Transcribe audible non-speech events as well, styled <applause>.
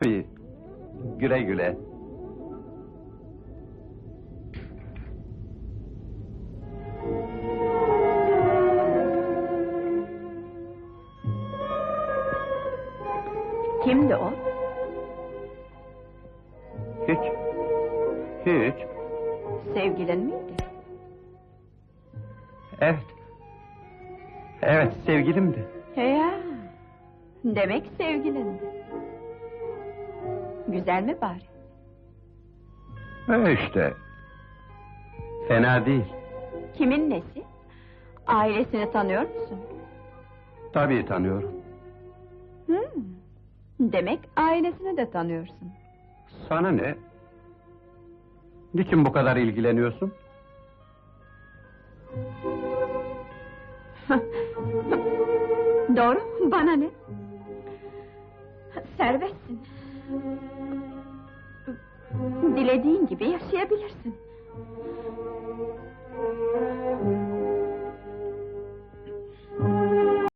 Tabii. Güle güle. Kimdi o? Hiç. Hiç. Sevgilin miydi? Evet. Evet, sevgilimdi. Ya, demek sevgilindi. Güzel mi bari? E işte. Fena değil. Kimin nesi? Ailesini tanıyor musun? Tabii tanıyorum. Hmm. Demek ailesini de tanıyorsun. Sana ne? Niçin bu kadar ilgileniyorsun? <laughs> Doğru, bana ne? Serbestsin. Dilediğin gibi yaşayabilirsin.